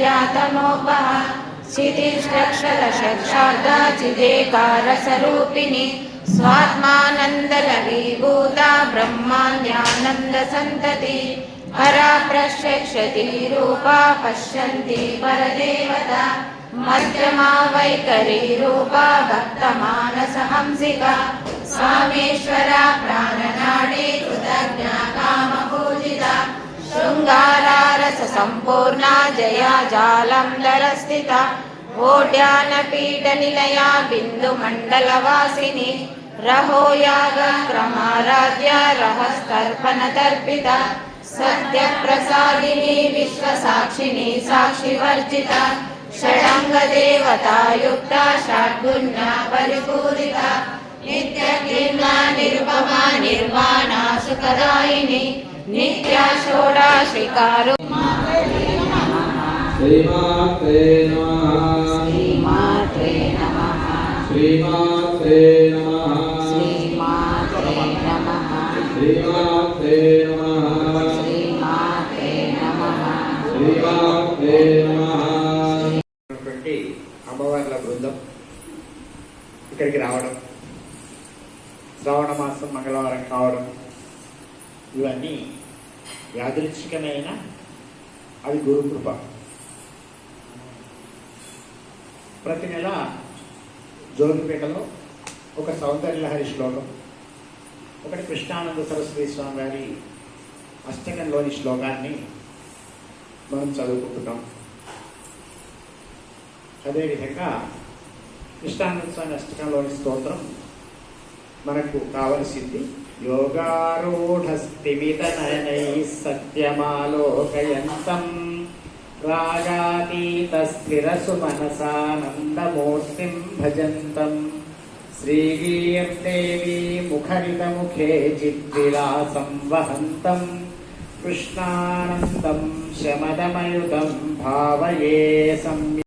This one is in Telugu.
సారాధ్యాతను మధ్యాతనోపహ క్షితిష్టక్షర శక్షార్థ చిదేకార స్వరూపిణి స్వాత్మానందలవీభూత బ్రహ్మాండ్యానంద సంతతి పరా ప్రశక్షతి రూపా పశ్యంతి పరదేవత మధ్యమా వైఖరి శృంగారారస సంపూర్ణ జయా జాలంధర స్థిత ఓడ్యాన పీఠ నిలయా బిందు మండల వాసిని రహో యాగ క్రమారాధ్య రహస్తర్పణ తర్పిత సత్య ప్రసాదిని విశ్వ సాక్షిని శ్రీమాత్రే నమః శ్రీమాత్రే నమః. శ్రీమాత్రే నమః. శ్రీమాత్రే నమః. శ్రీమాత్రే నమః. శ్రీమాత్రే నమః. శ్రీమాత్రే నమః. ఉన్నటువంటి అమ్మవార్ల బృందం ఇక్కడికి రావడం శ్రావణ మాసం మంగళవారం కావడం ఇవన్నీ యాదృచ్ఛికమైన అది గురు కృప. ప్రతి నెల జోగిపేటలో ఒక సౌందర్యలహరి శ్లోకం ఒకటి కృష్ణానంద సరస్వతి స్వామి వారి అష్టకంలోని శ్లోకాన్ని మనం చదువుకుంటున్నాం. అదేవిధంగా కృష్ణానంద స్వామి అష్టకంలోని స్తోత్రం మనకు కావలసింది యోగారూఢస్థిమితనయనై సత్యమాలోకయంతం. రాగాతీత స్థిరసు మనసానందమూర్తిం భజంతం శ్రీగీర్దేవీ ముఖరితముఖే చిద్విలాసం వహంతం కృష్ణానందం శమదమయుతం భావయే సంయ